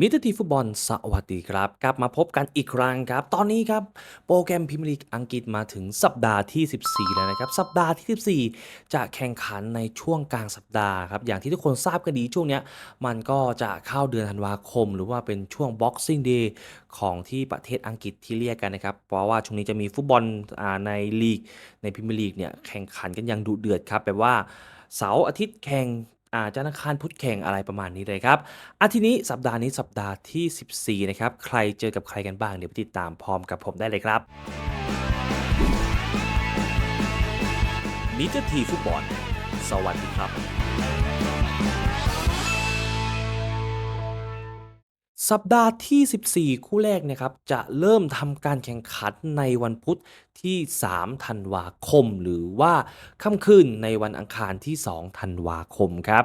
มิตรทีฟุตบอลสวัสดีครับกลับมาพบกันอีกครั้งครับ ตอนนี้ครับ โปรแกรมพรีเมียร์ลีกอังกฤษมาถึงสัปดาห์ที่ 14 แล้วนะครับ สัปดาห์ที่ 14 จะแข่งขันในช่วงกลางสัปดาห์ครับ อย่างที่ทุกคนทราบกันดีช่วงนี้มันก็จะเข้าเดือนธันวาคม หรือว่าเป็นช่วง Boxing Day ของที่ประเทศอังกฤษที่เรียกกันนะครับ เพราะว่าช่วงนี้จะมีฟุตบอลในลีกในพรีเมียร์ลีกเนี่ยแข่งขันกันอย่างดุเดือดครับแบบว่าเสาร์อาทิตย์แข่ง อาจันทร์อังคารพุธแข่งอะไรประมาณนี้เลยครับอาทีนี้สัปดาห์นี้สัปดาห์ที่ 14 นะครับ ใครเจอกับใครกันบ้าง เดี๋ยวไปติดตามพร้อมกับผมได้เลยครับมิเตอร์ทีฟุตบอล สวัสดีครับ สัปดาห์ที่ 14 คู่แรกนะครับจะเริ่มทำการแข่งขันในวันพุธที่ 3 ธันวาคม หรือว่าค่ำคืนในวันอังคารที่ 2 ธันวาคมครับ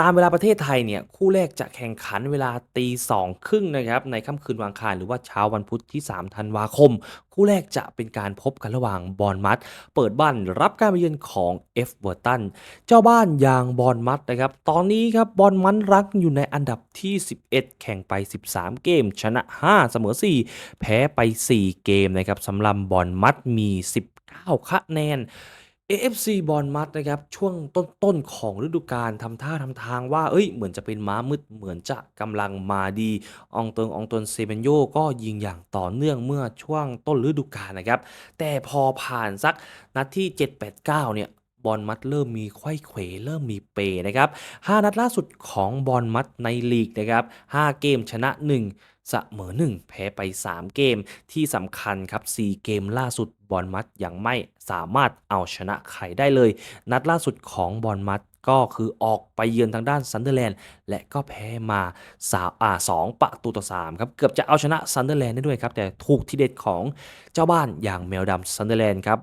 ตามเวลาประเทศไทยเนี่ยคู่แรกจะแข่งขันเวลาตีสองครึ่งนะครับในค่ำคืนวันอังคารหรือว่าเช้าวันพุธที่ 3 ธันวาคม คู่แรกจะเป็นการพบกันระหว่างบอร์นมัด เปิดบ้านรับการมาเยือนของเอฟเวอร์ตันเจ้าบ้านอย่างบอร์นมัดนะครับตอนนี้ครับบอร์นมัดรักอยู่ในอันดับที่ 11 แข่งไป 13 เกม ชนะ 5 เสมอ 4 แพ้ไป 4 เกมนะครับสำหรับบอร์นมัดมี 19 คะแนน AFC บอร์นมัดนะครับช่วงต้นๆของฤดูกาลทำท่าทำทางว่า เอ้ยเหมือนจะเป็นม้ามืดเหมือนจะกำลังมาดีองเติงอองตนเซเบนโยก็ยิงอย่างต่อเนื่องเมื่อช่วงต้นฤดูกาลนะครับ แต่พอผ่านสักนัดที่ 7-8-9 เนี่ยบอลมัดเริ่มมีไข้เขวเริ่มมีเปนะครับ 5 นัดล่าสุดของบอลมัดในลีกนะครับ 5 เกมชนะ 1 เสมอ1แพ้ไป 3 เกมที่สำคัญครับ 4 เกมล่าสุดบอลมัดยังไม่สามารถเอาชนะใครได้เลย นัดล่าสุดของบอลมัดก็คือออกไปเยือนทางด้านซันเดอร์แลนด์และก็แพ้มาสาอ่าสองประตูต่อ3ครับเกือบจะเอาชนะซันเดอร์แลนด์ได้ด้วยครับแต่ถูกที่เด็ดของเจ้าบ้านอย่างแมวดำซันเดอร์แลนด์ครับ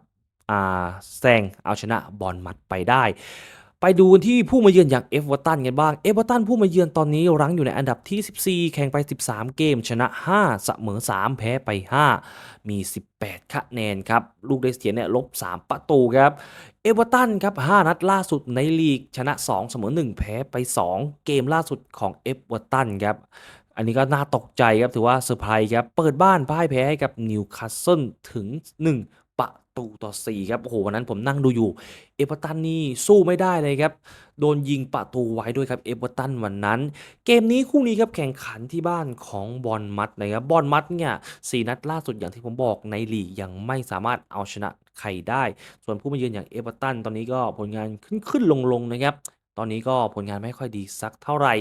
อ่าแซงเอาชนะบอลมัดไปได้ ไปดูที่ผู้มาเยือนอย่างเอฟเวอร์ตันกันบ้าง เอฟเวอร์ตันผู้มาเยือนตอนนี้รั้งอยู่ในอันดับที่ 14 แข่งไป 13 เกม ชนะ 5 เสมอ 3 แพ้ไป 5 มี 18 คะแนนครับ ลูกได้เสียเนี่ยลบ 3 ประตูครับ เอเวอร์ตันครับ 5 นัดล่าสุดในลีก ชนะ 2 เสมอ 1 แพ้ไป 2 เกมล่าสุดของเอเวอร์ตันครับอันนี้ก็น่าตกใจครับ ถือว่าเซอร์ไพรส์ครับ เปิดบ้านพ่ายแพ้ให้กับนิวคาสเซิลถึง 1 ตูต่อ 4 ครับ โอ้โห วันนั้นผมนั่งดูอยู่ เอเวอร์ตันนี่สู้ไม่ได้เลยครับ โดนยิงประตูไว้ด้วยครับ เอเวอร์ตันวันนั้น เกมนี้คู่นี้ครับแข่งขันที่บ้านของบอลมัดนะครับ บอลมัดเนี่ยสนัดล่าสุดอย่างที่ผมบอกในลีกยังไม่สามารถเอาชนะใครได้ ส่วนผู้มาเยือนอย่างเอเวอร์ตันตอนนี้ก็ผลงานขึ้นขึ้นลงลงนะครับ ตอนนี้ก็ผลงานไม่ค่อยดีสักเท่าไหร่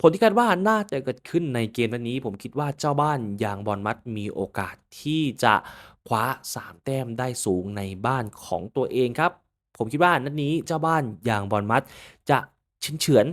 ผลที่คาดว่าน่าจะเกิดขึ้นในเกมนัดนี้ ผมคิดว่าเจ้าบ้านอย่างบอลมัดมีโอกาสที่จะ คว้า 3 แต้มได้สูงในบ้านของตัวเองครับ ผมคิดว่านัดนี้เจ้าบ้านอย่างบอลมัดจะเฉือน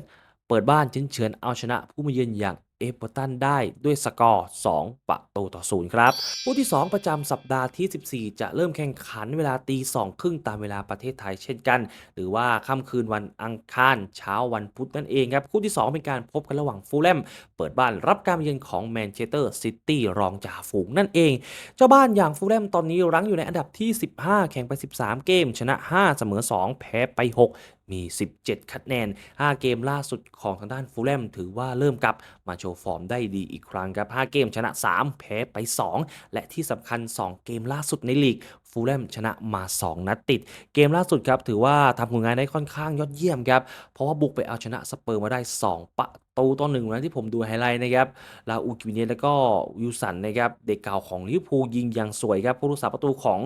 เปิดบ้านเฉือนเอาชนะผู้มาเยือนอย่าง เอเวอร์ตันได้ด้วยสกอร์ 2 ประตูต่อศูนย์ครับคู่ที่ 2 ประจำสัปดาห์ที่ 14 จะเริ่มแข่งขันเวลาตีสองครึ่งตามเวลาประเทศไทยเช่นกัน หรือว่าค่ำคืนวันอังคารเช้าวันพุธนั่นเองครับ คู่ที่ 2 เป็นการพบกันระหว่างฟูลแลมเปิดบ้านรับการเยือนของแมนเชสเตอร์ซิตี้รองจ่าฝูงนั่นเอง เจ้าบ้านอย่างฟูลแลมตอนนี้รั้งอยู่ในอันดับที่ 15 แข่งไป 13 เกม ชนะ 5 เสมอ 2 แพ้ไป 6มี 17 คะแนน 5 เกมล่าสุดของทางด้านฟูลแลมถือว่าเริ่มกลับมาโชว์ฟอร์มได้ดีอีกครั้งครับ 5 เกมชนะ 3 แพ้ไป 2 และที่สำคัญ 2 เกมล่าสุดในลีกฟูลแลมชนะมา 2 นัดติด เกมล่าสุดครับ ถือว่าทำผลงานได้ค่อนข้างยอดเยี่ยมครับ เพราะว่าบุกไปเอาชนะสเปอร์มาได้ 2ประตูต่อหนึ่งนะที่ผมดูไฮไลท์นะครับ ลาอูกิวิเนสแล้วก็วิลสันนะครับ เด็กเก่าของลิเวอร์พูลยิงอย่างสวยครับผู้รักษาประตูของ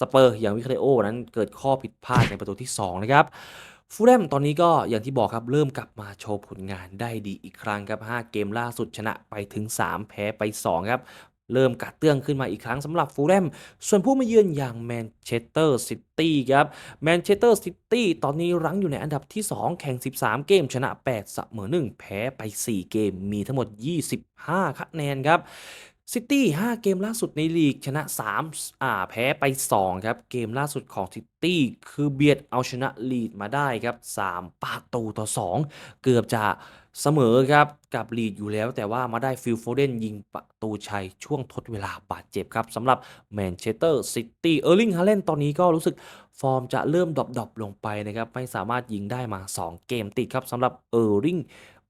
สเปอร์อย่างวิคาเรโอนั้นเกิดข้อผิดพลาดในประตูที่ 2 นะครับฟูลแลมตอนนี้ก็อย่างที่บอกครับ เริ่มกลับมาโชว์ผลงานได้ดีอีกครั้งครับ 5 เกมล่าสุดชนะไปถึง 3 แพ้ไป 2 ครับเริ่มกัดเตื้องขึ้นมาอีกครั้งสำหรับฟูลแลม ส่วนผู้มาเยือนอย่างแมนเชสเตอร์ซิตี้ครับ แมนเชสเตอร์ซิตี้ตอนนี้รั้งอยู่ในอันดับที่ 2 แข่ง 13 เกม ชนะ 8 เสมอ 1 แพ้ไป 4 เกม มีทั้งหมด 25 คะแนนครับ ซิตี้5เกมล่าสุดในลีกชนะ 3 อ่าแพ้ไป 2 ครับ เกมล่าสุดของซิตี้คือเบียดเอาชนะลีดมาได้ครับ 3ประตูต่อ 2 เกือบจะเสมอครับ กับลีดอยู่แล้ว แต่ว่ามาได้ฟิลโฟเดนยิงประตูชัย ช่วงทดเวลาบาดเจ็บครับสำหรับแมนเชสเตอร์ซิตี้เออร์ลิงฮาเลนตอนนี้ก็รู้สึกฟอร์มจะเริ่มดรอปๆลงไปนะครับ ไม่สามารถยิงได้มา 2 เกมติดครับสำหรับเออร์ลิง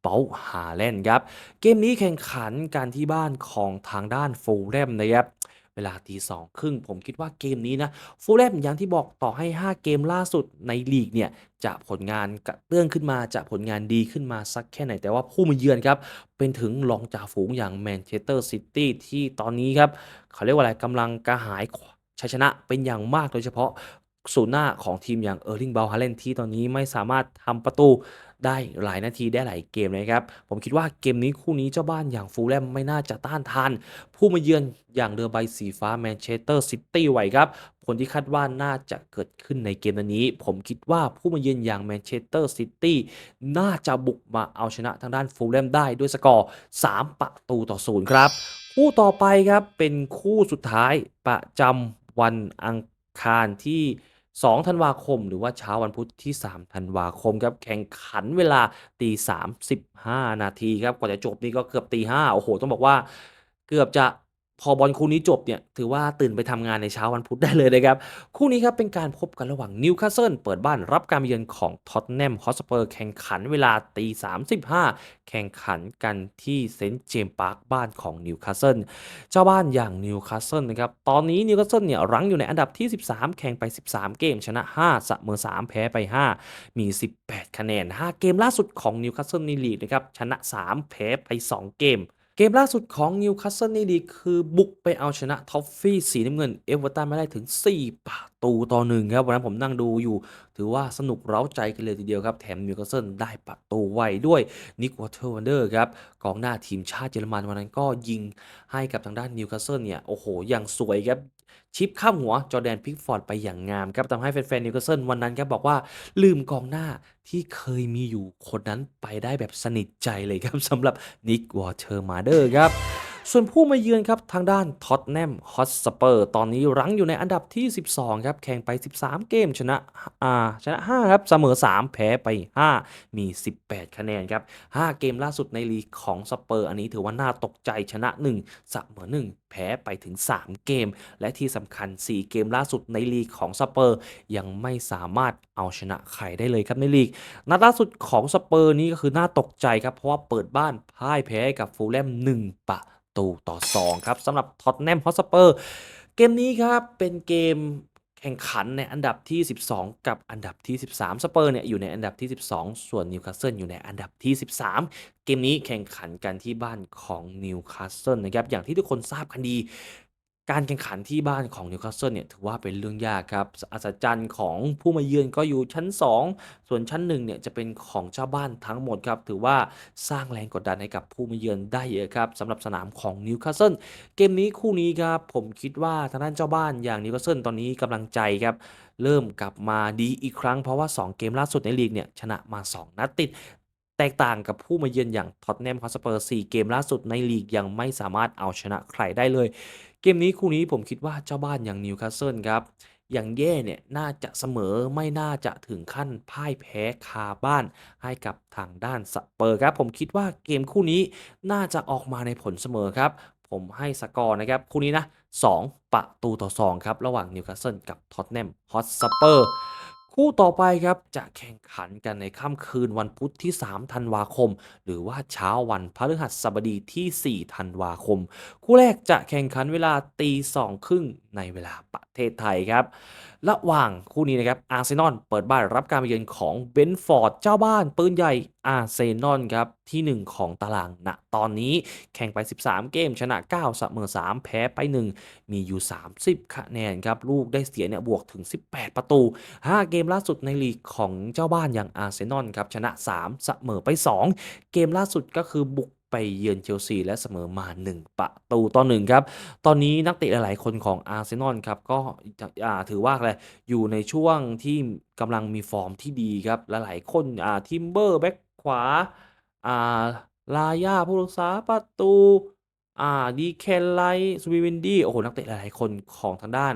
เบลฮาแลนครับ เกมนี้แข่งขันกันที่บ้านของทางด้านฟูลแลมนะครับเวลาตีสองครึ่งผมคิดว่าเกมนี้นะฟูลแลมอย่างที่บอกต่อให้ 5 เกมล่าสุดในลีกเนี่ยจะผลงานกระเตื้องขึ้นมาจะผลงานดีขึ้นมาสักแค่ไหน แต่ว่าผู้มาเยือนครับ เป็นถึงรองจ่าฝูงอย่างแมนเชสเตอร์ซิตี้ที่ตอนนี้ครับเขาเรียกว่าอะไรกำลังกระหายชัยชนะเป็นอย่างมากโดยเฉพาะศูนย์หน้าของทีมอย่างเออร์ลิงเบลฮาเลนที่ตอนนี้ไม่สามารถทำประตู ได้หลายนาทีได้หลายเกมเลยครับ ผมคิดว่าเกมนี้คู่นี้เจ้าบ้านอย่างฟูลแลมไม่น่าจะต้านทาน ผู้มาเยือนอย่างเรือใบสีฟ้าแมนเชสเตอร์ซิตี้ไหวครับผลที่คาดว่าน่าจะเกิดขึ้นในเกมนี้ ผมคิดว่าผู้มาเยือนอย่างแมนเชสเตอร์ซิตี้น่าจะบุกมาเอาชนะทางด้านฟูลแลมได้ด้วยสกอร์ 3 ประตูต่อศูนย์ครับ คู่ต่อไปครับเป็นคู่สุดท้ายประจำวันอังคารที่ 2 ธันวาคม หรือว่าเช้าวันพุธที่ 3 ธันวาคมครับแข่งขันเวลาตี35นาทีครับกว่าจะจบนี่ก็เกือบตีห้าโอ้โห ต้องบอกว่าเกือบจะ พอบอลคู่นี้จบเนี่ยถือว่าตื่นไปทำงานในเช้าวันพุธได้เลยนะครับ คู่นี้ครับเป็นการพบกันระหว่างนิวคาสเซิลเปิดบ้านรับการเยือนของท็อตแนมฮอสเปอร์แข่งขันเวลาตี35แข่งขันกันที่เซนต์เจมส์พาร์คบ้านของนิวคาสเซิลเจ้าบ้านอย่างนิวคาสเซิลนะครับตอนนี้นิวคาสเซิลเนี่ยรั้งอยู่ในอันดับที่ 13 แข่งไป 13 เกม ชนะ5เสมอ3 แพ้ไป 5 มี 18 คะแนน 5 เกมล่าสุดของนิวคาสเซิลในลีกนะครับชนะ 3 แพ้ไป 2 เกม กมล่าสุดของนิวคาสเซิลนี่ดีคือบุกไปเอาชนะท็อฟฟี่สีน้ำเงินเอเวอร์ตันมาได้ถึง 4 ประตูต่อหนึ่งครับ วันนั้นผมนั่งดูอยู่ ถือว่าสนุกเร้าใจกันเลยทีเดียวครับ แถมนิวคาสเซิลได้ประตูไวด้วยนิกวอเตอร์วันเดอร์ครับกองหน้าทีมชาติเยอรมันวันนั้นก็ยิงให้กับทางด้านนิวคาสเซิลเนี่ย โอ้โห อย่างสวยครับ ชิปข้ามหัวจอแดนพิกฟอร์ดไปอย่างงามครับทำให้แฟนๆนิวคาสเซิลวันนั้นครับบอกว่าลืมกองหน้าที่เคยมีอยู่คนนั้นไปได้แบบสนิทใจเลยครับสำหรับนิกวอเตอร์มาเดอร์ครับ ส่วนผู้มาเยือนครับทางด้านท็อตแนมฮอตสเปอร์ตอนนี้รั้งอยู่ในอันดับที่ 12 ครับ แข่งไป 13 เกมชนะอ่าชนะ 5 ครับ เสมอ 3 แพ้ไป 5 มี 18 คะแนนครับ 5 เกมล่าสุดในลีกของสเปอร์ อันนี้ถือว่าน่าตกใจชนะ 1 เสมอ 1 แพ้ไปถึง 3 เกม และที่สำคัญ 4 เกมล่าสุดในลีกของสเปอร์ ยังไม่สามารถเอาชนะใครได้เลยครับในลีก นัดล่าสุดของสเปอร์นี้ก็คือน่าตกใจครับเพราะว่าเปิดบ้านพ่ายแพ้กับฟูลแลม1ประ ตูต่อ 2 ครับสำหรับท็อตแนมฮอสเปอร์เกมนี้ครับเป็นเกมแข่งขันในอันดับที่ 12 กับอันดับที่ 13 สเปอร์เนี่ยอยู่ในอันดับที่ 12 ส่วนนิวคาสเซิลอยู่ในอันดับที่ 13 เกมนี้แข่งขันกันที่บ้านของนิวคาสเซิลนะครับ อย่างที่ทุกคนทราบกันดี การแข่งขันที่บ้านของนิวคาสเซิลเนี่ยถือว่าเป็นเรื่องยากครับอัศจรรย์ของผู้มาเยือนก็อยู่ชั้น 2 ส่วนชั้น1เนี่ยจะเป็นของเจ้าบ้านทั้งหมดครับ ถือว่าสร้างแรงกดดันให้กับผู้มาเยือนได้เยอะครับสำหรับสนามของนิวคาสเซิลเกมนี้คู่นี้ครับผมคิดว่าทางด้านเจ้าบ้านอย่างนิวคาสเซิลตอนนี้กำลังใจครับเริ่มกลับมาดีอีกครั้งเพราะว่า 2 เกมล่าสุดในลีกเนี่ยชนะมา 2 นัดติดแตกต่างกับผู้มาเยือนอย่างท็อตแนมฮอสเปอร์4เกมล่าสุดในลีกยังไม่สามารถเอาชนะใครได้เลย เกมนี้คู่นี้ผมคิดว่าเจ้าบ้านอย่างนิวคาสเซิลครับอย่างแย่เนี่ยน่าจะเสมอไม่น่าจะถึงขั้นพ่ายแพ้คาบ้านให้กับทางด้านสเปอร์ครับ ผมคิดว่าเกมคู่นี้น่าจะออกมาในผลเสมอครับ ผมให้สกอร์นะครับ คู่นี้นะ 2 ประตูต่อ 2 ครับ ระหว่างนิวคาสเซิลกับท็อตแนมฮอตสเปอร์ คู่ต่อไปครับจะแข่งขันกันในค่ำคืนวันพุธที่ 3 ธันวาคม หรือว่าเช้าวันพฤหัสบดีที่ 4 ธันวาคม คู่แรกจะแข่งขันเวลาตีสองครึ่งในเวลาประเทศไทยครับ ระหว่างคู่นี้นะครับอาร์เซนอลเปิดบ้านรับการมาเยือนของเบนฟอร์ดเจ้าบ้านปืนใหญ่อาร์เซนอลครับที่ 1 ของตารางณตอนนี้แข่งไป 13 เกม ชนะ 9 เสมอ 3 แพ้ไป 1 มีอยู่ 30 คะแนนครับ ลูกได้เสียเนี่ยบวกถึง 18 ประตู 5 เกมล่าสุดในลีกของเจ้าบ้านอย่างอาร์เซนอลครับ ชนะ 3 เสมอไป 2 เกมล่าสุดก็คือบุก ไปเยือนเชลซีและเสมอมา 1 ประตูต่อ1ครับ ตอนนี้นักเตะหลาย ๆ คนของอาร์เซนอลครับ ก็ถือว่าอะไรอยู่ในช่วงที่กำลังมีฟอร์มที่ดีครับและหลายคนทิมเบอร์แบ็กขวาลาย่าผู้รักษาประตู อ่าดีเคนไลสวีวินดี้โอ้โหนักเตะหลาย ๆ คนของทางด้าน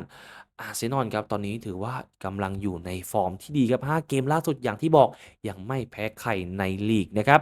อาร์เซนอลครับ ตอนนี้ถือว่ากำลังอยู่ในฟอร์มที่ดีครับ 5 เกมล่าสุดอย่างที่บอก ยังไม่แพ้ใครในลีกนะครับ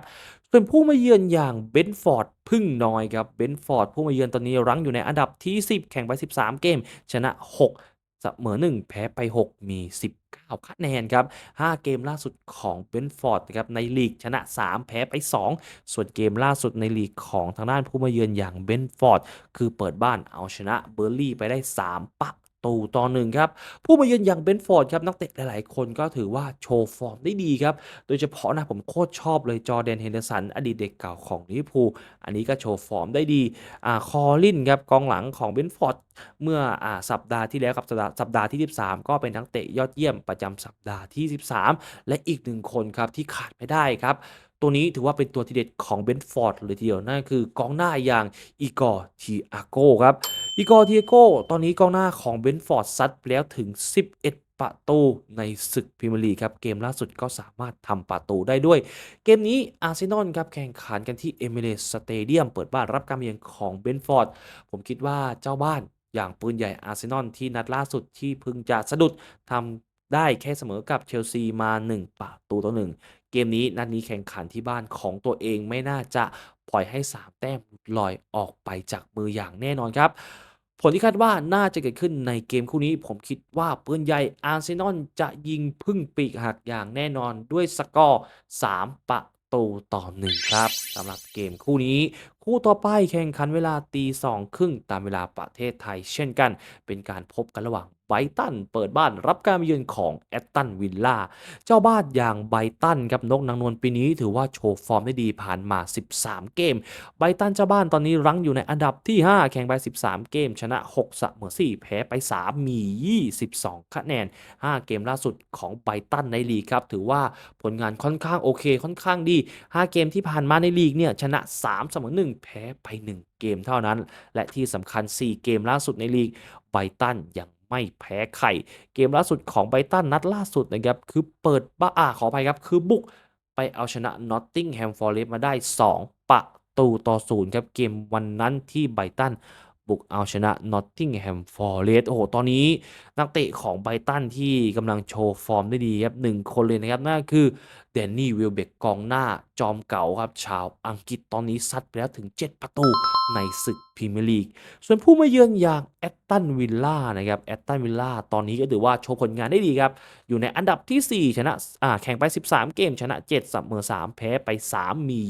ส่วนผู้มาเยือนอย่างเบนฟอร์ดพึ่งน้อยครับ เบนฟอร์ดผู้มาเยือนตอนนี้รั้งอยู่ในอันดับที่ 10 แข่งไป 13 เกม ชนะ 6 เสมอ 1 แพ้ไป 6 มี 19 คะแนนครับ 5 เกมล่าสุดของเบนฟอร์ดนะครับในลีกชนะ 3 แพ้ไป 2 ส่วนเกมล่าสุดในลีกของทางด้านผู้มาเยือนอย่างเบนฟอร์ดคือเปิดบ้านเอาชนะเบอร์ลี่ไปได้ 3ประ ตูต่อหนึ่งครับ ผู้มาเยือนอย่างเบนฟอร์ดครับนักเตะหลายๆ คนก็ถือว่าโชว์ฟอร์มได้ดีครับ โดยเฉพาะนะผมโคตรชอบเลยจอร์แดนเฮนเดอร์สันอดีตเด็กเก่าของลิเวอร์พูลอันนี้ก็โชว์ฟอร์มได้ดีอ่าคอลินครับกองหลังของเบนฟอร์ดเมื่ออ่าสัปดาห์ที่แล้วกับสัปดาห์สัปดาห์ที่ 13 ก็เป็นนักเตะยอดเยี่ยมประจำสัปดาห์ที่ 13 และอีกหนึ่งคนครับที่ขาดไม่ได้ครับตัวนี้ถือว่าเป็นตัวทีเด็ดของเบนฟอร์ดเลยทีเดียวนั่นคือกองหน้าอย่างอีกอร์ทีอาโกครับ อีกอร์เทีอาโกตอนนี้กองหน้าของเบนฟอร์ดซัดไปแล้วถึง 11 ประตูในศึกพรีเมียร์ลีกครับ เกมล่าสุดก็สามารถทำประตูได้ด้วย เกมนี้อาร์เซนอลครับแข่งขันกันที่เอมิเรตสเตเดียมเปิดบ้านรับการเยือนของเบนฟอร์ดผมคิดว่าเจ้าบ้านอย่างปืนใหญ่อาร์เซนอลที่นัดล่าสุดที่พิ่งจะสะดุดทำได้แค่เสมอกับเชลซีมา 1 ประตูต่อ1 เกมนี้นัดนี้แข่งขันที่บ้านของตัวเองไม่น่าจะปล่อยให้ 3 แต้มลอยออกไปจากมืออย่างแน่นอนครับ ผลที่คาดว่าน่าจะเกิดขึ้นในเกมคู่นี้ผมคิดว่าปืนใหญ่อาร์เซนอลจะยิงพึ่งปีกหักอย่างแน่นอนด้วยสกอร์ 3 ประตูต่อ1ครับสำหรับเกมคู่นี้ คู่ต่อไปแข่งขันเวลาตีสองครึ่งตามเวลาประเทศไทยเช่นกัน เป็นการพบกันระหว่างไบตันเปิดบ้านรับการมาเยือนของแอตตันวิลล่าเจ้าบ้านอย่างไบตันครับนกนางนวลปีนี้ถือว่าโชว์ฟอร์มได้ดีผ่านมา 13 เกม ไบตันเจ้าบ้านตอนนี้รั้งอยู่ในอันดับที่ 5 แข่งไป 13 เกม ชนะ6เสมอ4แพ้ไป 3 มี 22 คะแนน 5 เกมล่าสุดของไบตันในลีกครับถือว่าผลงานค่อนข้างโอเคค่อนข้างดี 5 เกมที่ผ่านมาในลีกเนี่ยชนะ3เสมอ1แพ้ไป 1 เกมเท่านั้น และที่สำคัญ 4 เกมล่าสุดในลีกไบตันยังไม่แพ้ใครเกมล่าสุดของไบตันนัดล่าสุดนะครับคือเปิดบ้าอ่าขออภัยครับ คือบุกไปเอาชนะนอตติงแฮมฟอร์เรสต์มาได้ 2 ประตูต่อศูนย์ครับเกมวันนั้นที่ไบตัน บุกเอาชนะนอตติงแฮมฟอร์เรสโอ้โห ตอนนี้นักเตะของไบตันที่กำลังโชว์ฟอร์มได้ดีครับหนึ่งคนเลยนะครับ นั่นคือแดนนี่วิลเบกกองหน้าจอมเก่าครับ ชาวอังกฤษตอนนี้ซัดไปแล้วถึง 7 ประตูในศึกพรีเมียร์ลีก ส่วนผู้มาเยือนอย่างแอตตันวิลล่านะครับ แอตตันวิลล่าตอนนี้ก็ถือว่าโชว์ผลงานได้ดีครับ อยู่ในอันดับที่ 4 ชนะอ่าแข่งไป 13 เกม ชนะ 7 เสมอ 3 แพ้ไป 3 มี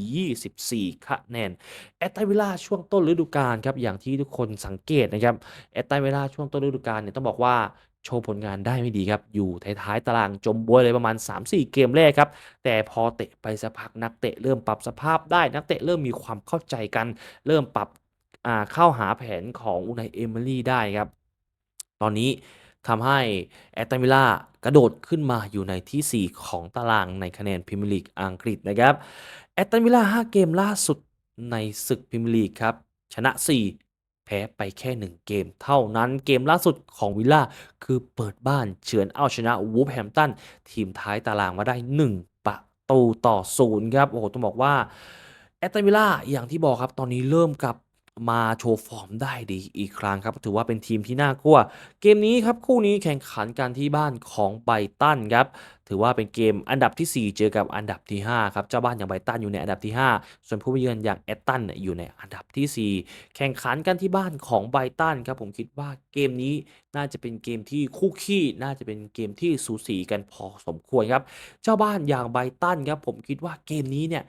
24 คะแนน แอตตันวิลล่าช่วงต้นฤดูกาลครับ อย่างที่ทุกคนสังเกตนะครับ แอตตันวิลล่าช่วงต้นฤดูกาลเนี่ยต้องบอกว่าโชว์ผลงานได้ไม่ดีครับ อยู่ท้ายๆตารางจมบวยเลยประมาณ 3-4 เกมแรกครับ แต่พอเตะไปสักพักนักเตะเริ่มปรับสภาพได้นักเตะเริ่มมีความเข้าใจกัน เริ่มปรับ อ่าเข้าหาแผนของอูไนเอมอรี่ได้ครับ ตอนนี้ทำให้แอตตันวิลล่ากระโดดขึ้นมาอยู่ในที่ 4 ของตารางในคะแนนพรีเมียร์ลีกอังกฤษนะครับแอตตันวิลล่า5เกมล่าสุดในศึกพรีเมียร์ลีกครับ ชนะ 4 แพ้ไปแค่ 1 เกม เท่านั้นเกมล่าสุดของวิลล่าคือเปิดบ้านเฉือนเอาชนะวูฟแฮมตันทีมท้ายตารางมาได้ 1 ประตูต่อศูนย์ครับ โอ้โห ต้องบอกว่าแอตตันวิลล่าอย่างที่บอกครับ ตอนนี้เริ่มกลับ มาโชว์ฟอร์มได้ดีอีกครั้งครับ ถือว่าเป็นทีมที่น่ากลัว เกมนี้ครับคู่นี้แข่งขันกันที่บ้านของไบตันครับ ถือว่าเป็นเกมอันดับที่ 4 เจอกับอันดับที่ 5 ครับ เจ้าบ้านอย่างไบตันอยู่ในอันดับที่ 5 ส่วนผู้เยือนอย่างแอตตันอยู่ในอันดับทีสี่4 แข่งขันกันที่บ้านของไบตันครับ ผมคิดว่าเกมนี้น่าจะเป็นเกมที่คู่ขี้น่าจะเป็นเกมที่สูสีกันพอสมควรครับ เจ้าบ้านอย่างไบตันครับผมคิดว่าเกมนี้เนี่ย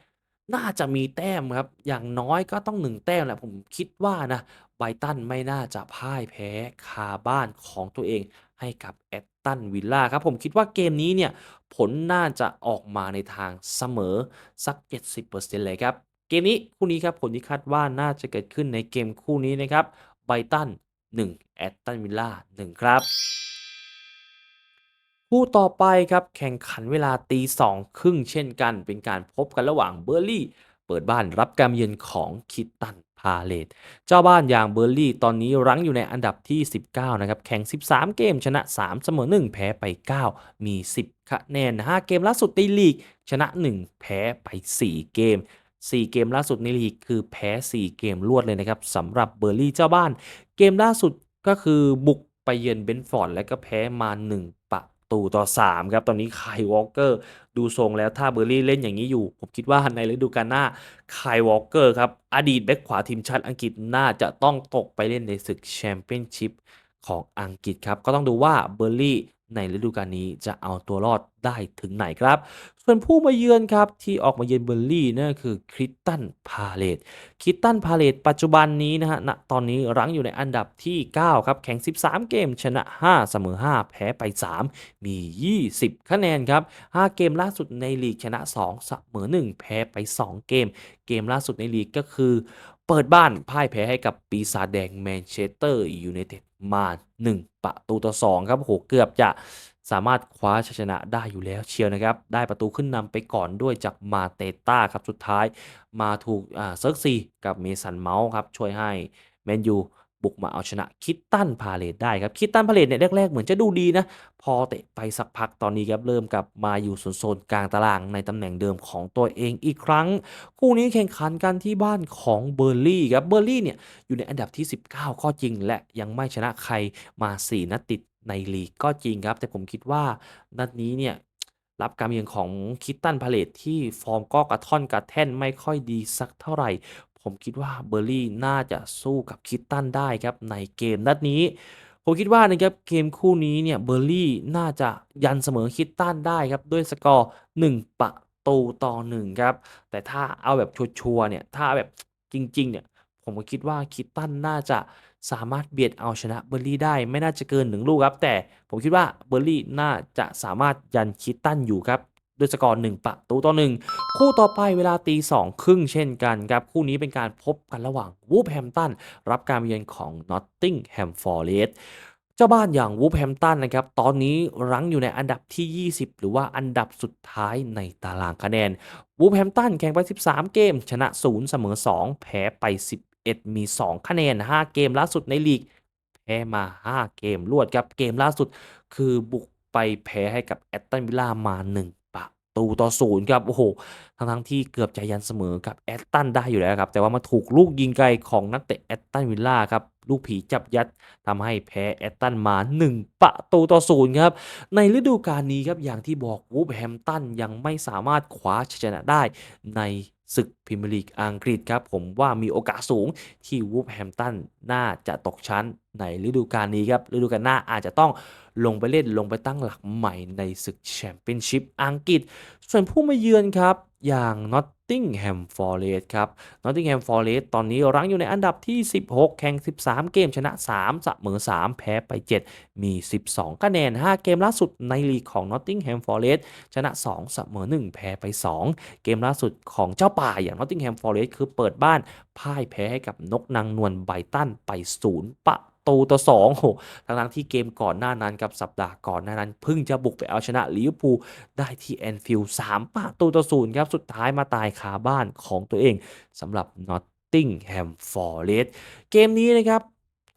น่าจะมีแต้มครับ อย่างน้อยก็ต้อง1แต้มแหละผมคิดว่านะไบรตันไม่น่าจะพ่ายแพ้คาบ้านของตัวเองให้กับแอตตันวิลล่าครับ ผมคิดว่าเกมนี้เนี่ย ผลน่าจะออกมาในทางเสมอสัก 70%เลยครับ เกมนี้คู่นี้ครับผลที่คาดว่าน่าจะเกิดขึ้นในเกมคู่นี้นะครับไบรตัน1แอตตันวิลล่า1ครับ คู่ต่อไปครับแข่งขันเวลาตีสองครึ่งเช่นกัน เป็นการพบกันระหว่างเบอร์ลี่เปิดบ้านรับการเยือนของคิตตันพาเลตเจ้าบ้านอย่างเบอร์ลี่ตอนนี้รั้งอยู่ในอันดับที่ 19 นะครับ แข่ง 13 เกมชนะ 3 เสมอ 1 แพ้ไป 9 มี 10 คะแนน 5 เกมล่าสุดในลีก ชนะ 1 แพ้ไป 4 เกม 4 เกมล่าสุดในลีกคือแพ้ 4 เกมรวดเลยนะครับสำหรับเบอร์ลี่เจ้าบ้าน เกมล่าสุดก็คือบุกไปเยือนเบนฟอร์ดและก็แพ้มา 1 ตูต่อ 3 ครับ ตอนนี้ไคลวอลเกอร์ดูทรงแล้วถ้าเบอร์รี่เล่นอย่างนี้อยู่ ผมคิดว่าในฤดูกาลหน้าไคลวอลเกอร์ครับ อดีตแบ็คขวาทีมชาติอังกฤษน่าจะต้องตกไปเล่นในศึกแชมเปี้ยนชิพของอังกฤษครับ ก็ต้องดูว่าเบอร์รี่ ในฤดูกาลนี้จะเอาตัวรอดได้ถึงไหนครับ ส่วนผู้มาเยือนครับที่ออกมาเยือนเบอร์ลี่นั่นคือคริสตันพาเลตคริสตันพาเลตปัจจุบันนี้นะฮะณตอนนี้รั้งอยู่ในอันดับที่ 9 ครับ แข่ง 13 เกม ชนะ 5 เสมอ 5 แพ้ไป 3 มี 20 คะแนนครับ 5 เกมล่าสุดในลีกชนะ 2 เสมอ 1 แพ้ไป 2 เกม เกมล่าสุดในลีกก็คือ เปิดบ้านพ่ายแพ้ให้กับปีศาจแดงแมนเชสเตอร์ยูไนเต็ดมา 1 ประตูต่อ 2 ครับโหเกือบจะสามารถคว้าชัยชนะได้อยู่แล้วเชียวนะครับ ได้ประตูขึ้นนำไปก่อนด้วยจากมาเตต้าครับสุดท้าย มาถูกเซิร์กซีกับเมสันเมาส์ครับช่วยให้แมนยู บุกมาเอาชนะคิตตันพาเลตได้ครับคิตตันพาเลตเนี่ยแรกๆ เหมือนจะดูดีนะ พอเตะไปสักพักตอนนี้ครับเริ่มกลับมาอยู่โซนกลางตารางในตำแหน่งเดิมของตัวเองอีกครั้ง คู่นี้แข่งขันกันที่บ้านของเบอร์ลี่ครับเบอร์ลี่เนี่ยอยู่ในอันดับที่ 19 ก็จริง และยังไม่ชนะใครมา 4นัดติดในลีกก็จริงครับ แต่ผมคิดว่านัดนี้เนี่ยรับการเยือนของคิตตันพาเลตที่ฟอร์มก็กระท่อนกระแท่นไม่ค่อยดีสักเท่าไหร่ ผมคิดว่าเบอร์ลี่น่าจะสู้กับคิตตันได้ครับในเกมนัดนี้ ผมคิดว่านะครับเกมคู่นี้เนี่ยเบอร์ลี่น่าจะยันเสมอคิตตันได้ครับด้วยสกอร์1ประตูต่อ1ครับแต่ถ้าเอาแบบชัวร์เนี่ยถ้าแบบจริงๆเนี่ยผมก็คิดว่าคิตตันน่าจะสามารถเบียดเอาชนะเบอร์ลี่ได้ไม่น่าจะเกิน1ลูกครับ แต่ผมคิดว่าเบอร์ลี่น่าจะสามารถยันคิตตันอยู่ครับ ด้วยสกอร์1ประตูต่อ1คู่ต่อไปเวลาตี2ครึ่งเช่นกันครับ คู่นี้เป็นการพบกันระหว่างวูฟแฮมตันรับการเยือนของนอตติงแฮมฟอร์เรสเจ้าบ้านอย่างวูฟแฮมตันนะครับ ตอนนี้รั้งอยู่ในอันดับที่ 20 หรือว่าอันดับสุดท้ายในตารางคะแนนวูฟแฮมตันแข่งไป 13 เกม ชนะ 0 เสมอ 2 แพ้ไป 11 มี 2 คะแนน 5 เกมล่าสุดในลีก แพ้มา 5 เกมรวดครับ เกมล่าสุดคือบุกไปแพ้ให้กับแอตตันวิลล่ามา 1 ตูต่อศูนย์ครับโอ้โหทั้งทั้งที่เกือบจะยันเสมอกับแอตตันได้อยู่แล้วครับ แต่ว่ามาถูกลูกยิงไกลของนักเตะแอตตันวิลล่าครับ ลูกผีจับยัดทำให้แพ้แอตตันมา 1 ประตูต่อศูนย์ครับ ในฤดูกาลนี้ครับอย่างที่บอกวูฟแฮมตันยังไม่สามารถคว้าชัยชนะได้ใน ศึกพรีเมียร์ลีกอังกฤษครับ ผมว่ามีโอกาสสูงที่วูฟแฮมตันน่าจะตกชั้นในฤดูกาลนี้ครับ ฤดูกาลหน้าอาจจะต้องลงไปเล่นลงไปตั้งหลักใหม่ในศึกแชมเปี้ยนชิพอังกฤษ ส่วนผู้มาเยือนครับ อย่างน็อ Nottingham Forest ครับ Nottingham Forest ตอนนี้รั้งอยู่ในอันดับที่ 16 แข่ง 13 เกมชนะ3เสมอ 3 แพ้ไป 7 มี 12 คะแนน 5 เกมล่าสุดในลีกของ Nottingham Forest ชนะ2เสมอ 1 แพ้ไป 2 เกมล่าสุดของเจ้าป่าอย่าง Nottingham Forest คือเปิดบ้านพ่ายแพ้ให้กับนกนางนวลไบตันไป 0 ประ ตูต่อ2โหทั้งๆที่เกมก่อนหน้านั้นกับสัปดาห์ก่อนหน้านั้นเพิ่งจะบุกไปเอาชนะลิเวอร์พูลได้ที่แอนฟิลด์3ประตูต่อ0ครับ สุดท้ายมาตายคาบ้านของตัวเองสำหรับ Nottingham Forest เกมนี้นะครับ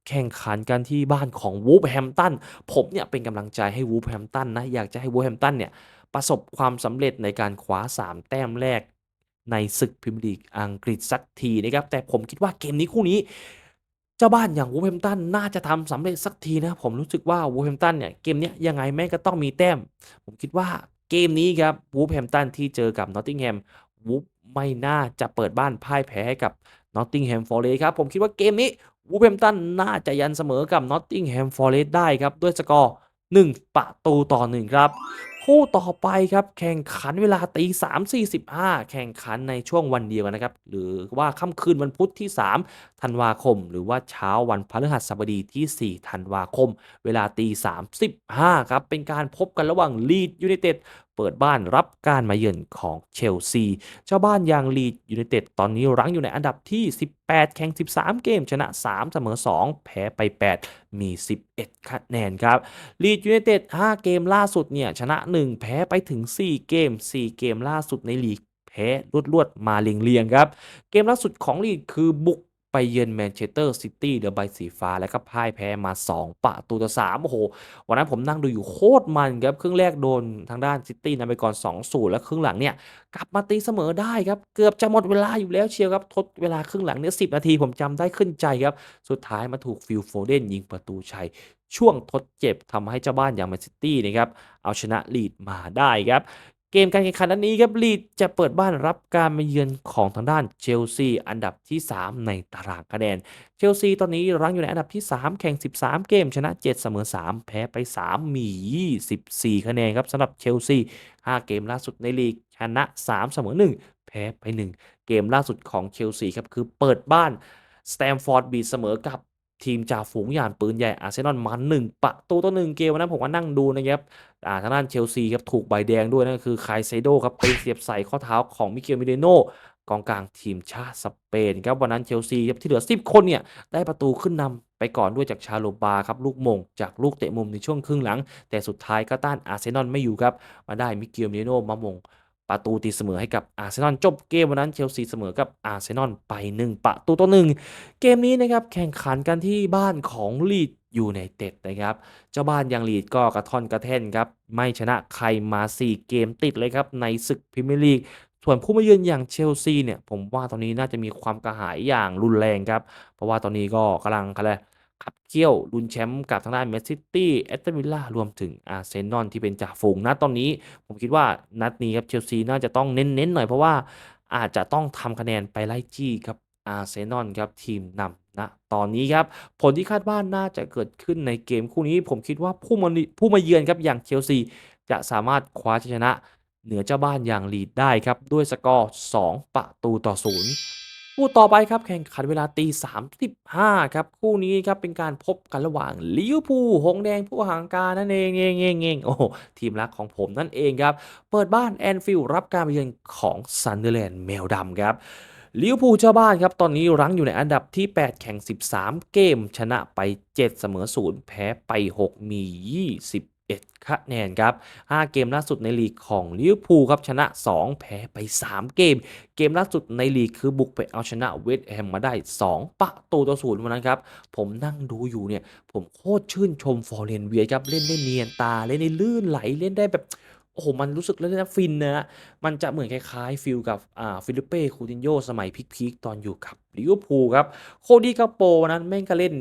แข่งขันกันที่บ้านของวูฟแฮมตัน ผมเนี่ยเป็นกำลังใจให้วูฟแฮมตันนะ อยากจะให้วูฟแฮมตันเนี่ยประสบความสำเร็จในการคว้า 3 แต้มแรกในศึกพรีเมียร์ลีกอังกฤษสักทีนะครับ แต่ผมคิดว่าเกมนี้คู่นี้ เจ้าบ้านอย่างวูแฮมตันน่าจะทำสำเร็จสักทีนะผมรู้สึกว่าวูแฮมตันเนี่ยเกมนี้ยังไงแม่ก็ต้องมีแต้ม ผมคิดว่าเกมนี้ครับวูแฮมตันที่เจอกับนอตติงแฮมวูฟไม่น่าจะเปิดบ้านพ่ายแพ้ให้กับนอตติงแฮมฟอร์เรสครับผมคิดว่าเกมนี้วูแฮมตันน่าจะยันเสมอกับนอตติงแฮมฟอร์เรสได้ครับด้วยสกอร์1ประตูต่อ1ครับ คู่ต่อไปครับแข่งขันเวลาตี3 45แข่งขันในช่วงวันเดียวกันนะครับ หรือว่าค่ำคืนวันพุธที่ 3 ธันวาคม หรือว่าเช้าวันพฤหัสบดีที่ 4 ธันวาคม เวลาตี3 15ครับ เป็นการพบกันระหว่างลีดยูไนเต็ด เปิดบ้านรับการมาเยือนของเชลซี เจ้าบ้านอย่างลีดยูไนเต็ดตอนนี้รั้งอยู่ในอันดับที่ 18 แข่ง 13 เกม ชนะ 3 เสมอ 2 แพ้ไป 8 มี 11 คะแนนครับลีดยูไนเต็ด 5 เกมล่าสุดเนี่ยชนะ 1 แพ้ไปถึง 4 เกม 4 เกมล่าสุดในลีกแพ้รวดๆมาเรียงๆครับ เกมล่าสุดของลีดคือบุก เยือนแมนเชสเตอร์ซิตี้เดือใบสีฟ้าแล้วก็พ่ายแพ้มา 2 ประตูต่อ3โอ้โห วันนั้นผมนั่งดูอยู่โคตรมันครับ ครึ่งแรกโดนทางด้านซิตี้นำไปก่อน2-0 แล้วครึ่งหลังเนี่ย กลับมาตีเสมอได้ครับ เกือบจะหมดเวลาอยู่แล้วเชียวครับ ทดเวลาครึ่งหลังเนี่ย10นาทีผมจำได้ขึ้นใจครับ สุดท้ายมาถูกฟิลโฟเดนยิงประตูชัยช่วงทดเจ็บทำให้เจ้าบ้านอย่างแมนซิตี้นะครับเอาชนะลีดมาได้ครับ เกมการแข่งขันนัดนี้ครับลีดจะเปิดบ้านรับการมาเยือนของทางด้านเชลซีอันดับที่ 3 ในตารางคะแนน เชลซีตอนนี้รั้งอยู่ในอันดับที่ 3 แข่ง 13 เกม ชนะ 7 เสมอ 3 แพ้ไป 3 มี 24 คะแนนครับสำหรับเชลซี 5 เกมล่าสุดในลีก ชนะ 3 เสมอ 1 แพ้ไป 1 เกมล่าสุดของเชลซีครับคือเปิดบ้านสแตมฟอร์ดบีเสมอกับ ทีมจ่าฝูงยานปืนใหญ่อาร์เซนอลมาหนึ่งประตูต่อหนึ่งเกมวันนั้นผมก็นั่งดูนะครับอ่าทางด้านเชลซีครับถูกใบแดงด้วยนั่นคือไคเซโดครับไปเสียบใส่ข้อเท้าของมิเกลมิเดโนกองกลางทีมชาติสเปนครับวันนั้นเชลซีครับที่เหลือ 10 คนเนี่ยได้ประตูขึ้นนำไปก่อนด้วยจากชาโลบาครับลูกมง จากลูกเตะมุมในช่วงครึ่งหลัง แต่สุดท้ายก็ต้านอาร์เซนอลไม่อยู่ครับมาได้มิเกลมิเดโนมามง ประตูตีเสมอให้กับอาร์เซนอลจบเกมวันนั้นเชลซีเสมอกับอาร์เซนอลไป 1 ประตูต่อหนึ่งเกมนี้นะครับแข่งขันกันที่บ้านของลีดอยู่ในเต็ดนะครับ เจ้าบ้านยังลีดก็กระท่อนกระแท่นครับ ไม่ชนะใครมา 4 เกมติดเลยครับ ในศึกพรีเมียร์ลีกส่วนผู้มาเยือนอย่างเชลซีเนี่ย ผมว่าตอนนี้น่าจะมีความกระหายอย่างรุนแรงครับ เพราะว่าตอนนี้ก็กำลังอะไร ขับเคี่ยวลุนแชมป์กับทางด้านแมนซิตี้แอตตันวิลล่ารวมถึงอาร์เซนอลที่เป็นจ่าฝูงนะตอนนี้ ผมคิดว่านัดนี้ครับเชลซีน่าจะต้องเน้นๆหน่อยเพราะว่าอาจจะต้องทำคะแนนไปไล่จี้ครับอาร์เซนอลครับทีมนำนะตอนนี้ครับ ผลที่คาดว่าน่าจะเกิดขึ้นในเกมคู่นี้ ผมคิดว่าผู้มาผู้มาเยือนครับอย่างเชลซีจะสามารถคว้าชัยชนะ เหนือเจ้าบ้านอย่างลีดได้ครับ ด้วยสกอร์ 2 ประตูต่อศูนย์ คู่ต่อไปครับแข่งขันเวลาตี35ครับ คู่นี้ครับเป็นการพบกันระหว่างลิเวอร์พูลหงแดงผู้ห่างการนั่นเองเองเองเองโอ้ทีมรักของผมนั่นเองครับ เปิดบ้านแอนฟิลด์รับการเยือนของซันเดอร์แลนด์แมวดำครับลิเวอร์พูลเจ้าบ้านครับ ตอนนี้รั้งอยู่ในอันดับที่ 8 แข่ง 13 เกม ชนะไป 7 เสมอ 0 แพ้ไป 6 มี 1 คะแนนครับ 5 เกมล่าสุดในลีกของลิเวอร์พูลครับชนะ 2 แพ้ไป 3 เกม เกมล่าสุดในลีกคือบุกไปเอาชนะเวสต์แฮมมาได้ 2 ประตูต่อศูนย์วันนั้นครับ ผมนั่งดูอยู่เนี่ย ผมโคตรชื่นชมฟอร์เรนเวียครับ เล่นได้เนียนตา เล่นได้ลื่นไหลเล่นได้แบบโอ้โห มันรู้สึกเล่นได้ฟินนะ มันจะเหมือนคล้ายๆ ฟิลกับอ่าฟิลิปเป้คูตินโยสมัยพีคๆตอนอยู่กับลิเวอร์พูลครับ โคดี้กาโปวันนั้นแม่งก็เล่น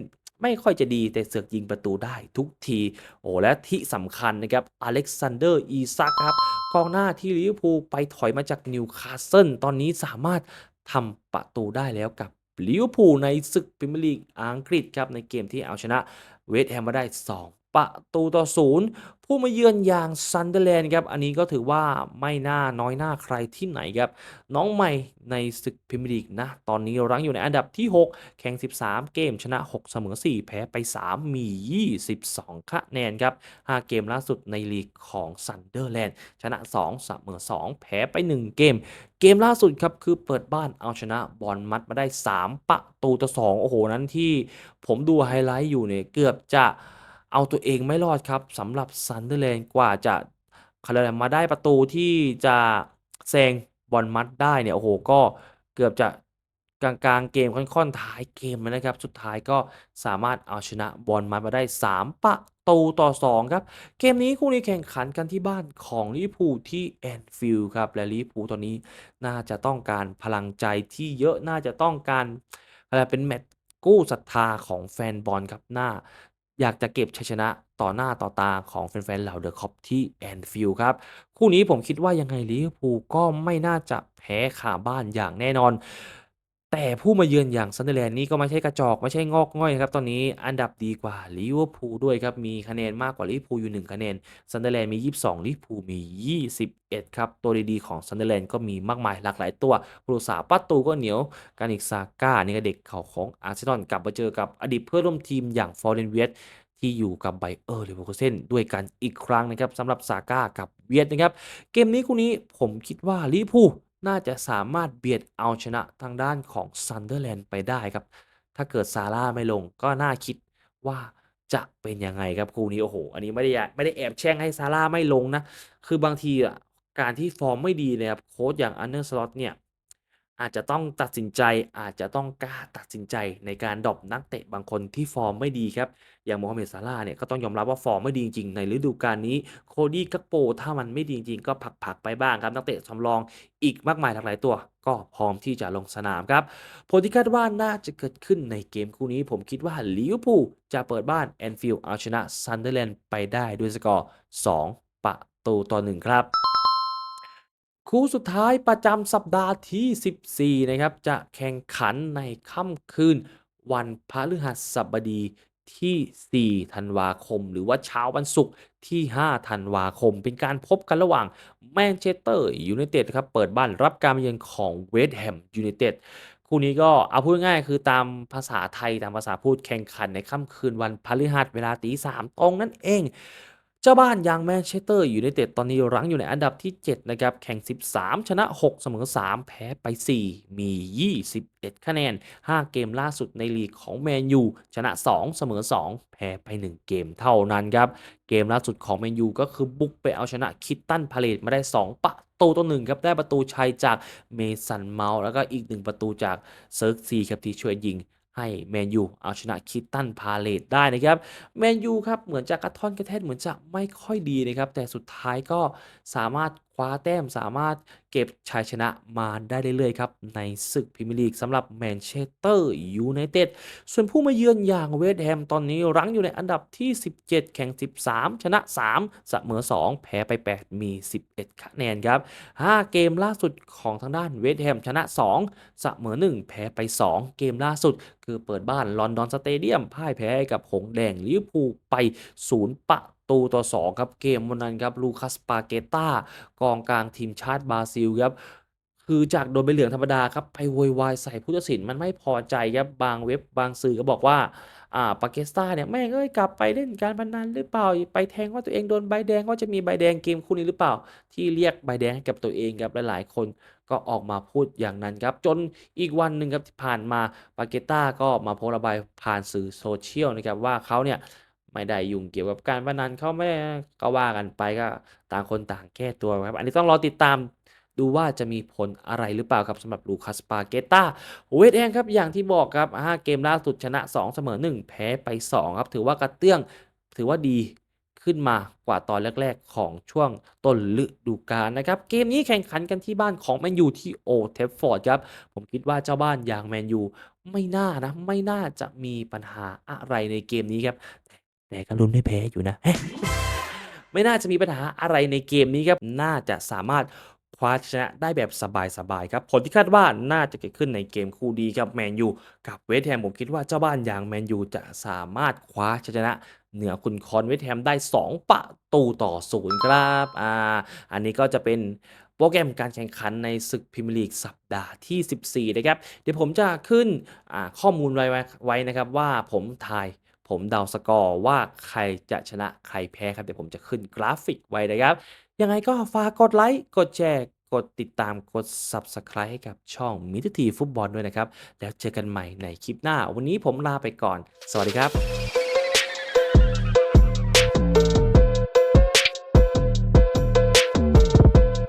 ไม่ค่อยจะดีแต่เสือกยิงประตูได้ทุกที โอ้และที่สำคัญนะครับอเล็กซานเดอร์อีซักครับกองหน้าที่ลิเวอร์พูลไปถอยมาจากนิวคาสเซิลตอนนี้สามารถทำประตูได้แล้วกับลิเวอร์พูลในศึกพรีเมียร์ลีกอังกฤษครับในเกมที่เอาชนะเวสต์แฮมมาได้ 2 ประตูต่อศูนย์ ผู้มาเยือนอย่างซันเดอร์แลนด์ครับอันนี้ก็ถือว่าไม่น่าน้อยหน้าใครที่ไหนครับ น้องใหม่ในศึกพรีเมียร์ลีกนะ ตอนนี้รั้งอยู่ในอันดับที่ 6 แข่ง 13 เกมชนะ 6 เสมอ 4 แพ้ไป 3 มี 22 คะแนนครับ 5 เกมล่าสุดในลีกของซันเดอร์แลนด์ชนะ 2 เสมอ 2 แพ้ไป 1 เกม เกมล่าสุดครับ คือเปิดบ้านเอาชนะบอลมัดมาได้ 3 ประตูต่อ 2 โอ้โหนั้นที่ผมดูไฮไลท์อยู่เนี่ยเกือบจะ เอาตัวเองไม่รอดครับสำหรับซันเดอร์แลนด์กว่าจะคาร์มาได้ประตูที่จะแซงบอลมัดได้เนี่ยโอ้โหก็เกือบจะกลางๆเกมค่อนๆท้ายเกมนะครับ สุดท้ายก็สามารถเอาชนะบอลมัดมาได้ 3 ประตูต่อ 2 ครับ เกมนี้คู่นี้แข่งขันกันที่บ้านของลิพูที่แอนฟิลด์ครับ และลิพูตอนนี้น่าจะต้องการพลังใจที่เยอะน่าจะต้องการอะไรเป็นแมตช์กู้ศรัทธาของแฟนบอลครับหน่า อยากจะเก็บชัยชนะต่อหน้าต่อตาของแฟนๆเหล่าเดอะคอปที่แอนฟิลด์ครับ คู่นี้ผมคิดว่ายังไงลิเวอร์พูลก็ไม่น่าจะแพ้คาบ้านอย่างแน่นอน แต่ผู้มาเยือนอย่างซันเดอร์แลนด์นี่ก็ไม่ใช่กระจอก ไม่ใช่งอกง่อยครับ ตอนนี้อันดับดีกว่าลิเวอร์พูลด้วยครับ มีคะแนนมากกว่าลิเวอร์พูลอยู่ 1 คะแนนซันเดอร์แลนด์มี 22ลิเวอร์พูลมี 21 ครับ ตัวดีๆของซันเดอร์แลนด์ก็มีมากมายหลากหลายตัวผู้รักษาประตูก็เหนียวการอีกซาก้านี่ก็เด็กเขาของอาร์เซนอลกลับมาเจอกับอดีตเพื่อนร่วมทีมอย่างฟอร์เรนเวียตที่อยู่กับไบเออร์เลเวอร์คูเซนด้วยกันอีกครั้งนะครับสำหรับซาก้ากับเวียดนะครับเกมนี้คู่นี้ผมคิดว่าลิเวอร์พูล น่าจะสามารถเบียดเอาชนะทางด้านของซันเดอร์แลนด์ไปได้ครับ ถ้าเกิดซาร่าไม่ลงก็น่าคิดว่าจะเป็นยังไงครับคู่นี้โอ้โห อันนี้ไม่ได้ไม่ได้แอบแช่งให้ซาร่าไม่ลงนะ คือบางทีอะการที่ฟอร์มไม่ดีนะครับโค้ชอย่างอันเดอร์สล็อตเนี่ย อาจจะต้องตัดสินใจอาจจะต้องกล้าตัดสินใจในการดรอปนักเตะบางคนที่ฟอร์มไม่ดีครับ อย่างโมฮัมเหม็ดซาร่าเนี่ยก็ต้องยอมรับว่าฟอร์มไม่ดีจริงๆในฤดูกาลนี้ โคดี้กักโปถ้ามันไม่ดีจริงก็ผักๆไปบ้างครับ นักเตะสำรองอีกมากมายหลากหลายตัว ก็พร้อมที่จะลงสนามครับผลที่คาดว่าน่าจะเกิดขึ้นในเกมคู่นี้ ผมคิดว่าลิเวอร์พูลจะเปิดบ้านแอนฟิลด์เอาชนะซันเดอร์แลนด์ไปได้ด้วยสกอร์2ประตูต่อ1ครับ คู่สุดท้ายประจำสัปดาห์ที่ 14 นะครับ จะแข่งขันในค่ำคืน วันพฤหัสบดีที่ 4 ธันวาคม หรือว่าเช้าวันศุกร์ที่ 5 ธันวาคม เป็นการพบกันระหว่างแมนเชสเตอร์ยูไนเต็ดครับ เปิดบ้านรับการมาเยือนของเวสต์แฮมยูไนเต็ดคู่นี้ก็เอาพูดง่ายคือตามภาษาไทยตามภาษาพูดแข่งขันในค่ำคืนวันพฤหัสเวลาตีสามตรงนั่นเอง จ้าบ้านอย่างแมนเชสเตอร์อยูไนเต็ดตอนนี้รั้งอยู่ในอันดับที่ 7 นะครับ แข่ง 13 ชนะ 6 เสมอ 3 แพ้ไป 4 มี 21 คะแนน 5 เกมล่าสุดในลีกของแมนยูชนะ 2 เสมอ 2 แพ้ไป 1 เกมเท่านั้นครับ เกมล่าสุดของแมนยูก็คือบุกไปเอาชนะคิตตันพาเลตมาได้ 2ประตูต่อหนึ่งครับ ได้ประตูชัยจากเมสันเมาส์แล้วก็อีก1ประตูจากเซิร์กซีครับที่ช่วยยิง ให้แมนยูเอาชนะคิตตันพาเลตได้นะครับแมนยูครับเหมือนจะกระท่อนกระแท่นเหมือนจะไม่ค่อยดีนะครับ แต่สุดท้ายก็สามารถ คว้าแต้มสามารถเก็บชัยชนะมาได้เรื่อยๆครับ ในศึกพรีเมียร์ลีกสำหรับแมนเชสเตอร์ยูไนเต็ดส่วนผู้มาเยือนอย่างเวสต์แฮมตอนนี้รั้งอยู่ในอันดับที่ 17 แข่ง 13 ชนะ 3 เสมอ 2 แพ้ไป 8 มี 11 คะแนนครับ 5 เกมล่าสุดของทางด้านเวสต์แฮมชนะ 2 เสมอ 1 แพ้ไป 2 เกมล่าสุด คือเปิดบ้านลอนดอนสเตเดียมพ่ายแพ้กับหงแดงลิเวอร์พูลไป 0 ประ ตูต่อ 2 ครับเกมวันนั้นครับลูคัสปาเกต้ากองกลางทีมชาติบราซิลครับคือจากโดนใบเหลืองธรรมดาครับไปโวยวายใส่ผู้ตัดสินมันไม่พอใจครับบางเว็บบางสื่อก็บอกว่าอ่าปาเกสตาเนี่ยแม่งเอ้ยกลับไปเล่นการพนันหรือเปล่า ไปแทงว่าตัวเองโดนใบแดงว่าจะมีใบแดงเกมคู่นี้หรือเปล่า ที่เรียกใบแดงให้กับตัวเองครับหลายๆ คนก็ออกมาพูดอย่างนั้นครับ จนอีกวันหนึ่งครับที่ผ่านมาปาเกต้าก็มาโพสต์ระบายผ่านสื่อโซเชียลนะครับว่าเขาเนี่ย ไม่ได้ยุ่งเกี่ยวกับการพนันเขาไม่ก็ว่ากันไปก็ต่างคนต่างแก้ตัวครับ อันนี้ต้องรอติดตามดูว่าจะมีผลอะไรหรือเปล่าครับสำหรับลูคัสปาเกต้าเวทแองครับอย่างที่บอกครับ 5 เกมล่าสุดชนะ 2 เสมอ 1 แพ้ไป 2 ครับ ถือว่ากระเตื้องถือว่าดีขึ้นมากว่าตอนแรก ๆ ของช่วงต้นฤดูกาลนะครับ เกมนี้แข่งขันกันที่บ้านของแมนยูที่โอเทฟฟอร์ดครับ ผมคิดว่าเจ้าบ้านอย่างแมนยูไม่น่านะ ไม่น่าจะมีปัญหาอะไรในเกมนี้ครับ แต่ก็ลุ้นไม่แพ้อยู่นะ ไม่น่าจะมีปัญหาอะไรในเกมนี้ครับ น่าจะสามารถคว้าชนะได้แบบสบายๆครับ ผลที่คาดว่าน่าจะเกิดขึ้นในเกมคู่ดีครับแมนยูกับเวสต์แฮมผมคิดว่าเจ้าบ้านอย่างแมนยูจะสามารถคว้าชนะเหนือคุณคอนเวสต์แฮมได้ 2 ประตูต่อศูนย์ครับอ่าอันนี้ก็จะเป็นโปรแกรมการแข่งขันในศึกพรีเมียร์ลีกสัปดาห์ที่ 14 นะครับ เดี๋ยวผมจะขึ้นข้อมูลไว้ไว้นะครับว่าผมทาย ผมเดาสกอร์ว่าใครจะชนะใครแพ้ครับ เดี๋ยวผมจะขึ้นกราฟิกไว้นะครับ ยังไงก็ฝากกดไลค์ กดแชร์ กดติดตาม กด Subscribe ให้กับช่องมิตรทีฟุตบอลด้วยนะครับ แล้วเจอกันใหม่ในคลิปหน้า วันนี้ผมลาไปก่อน สวัสดีครับ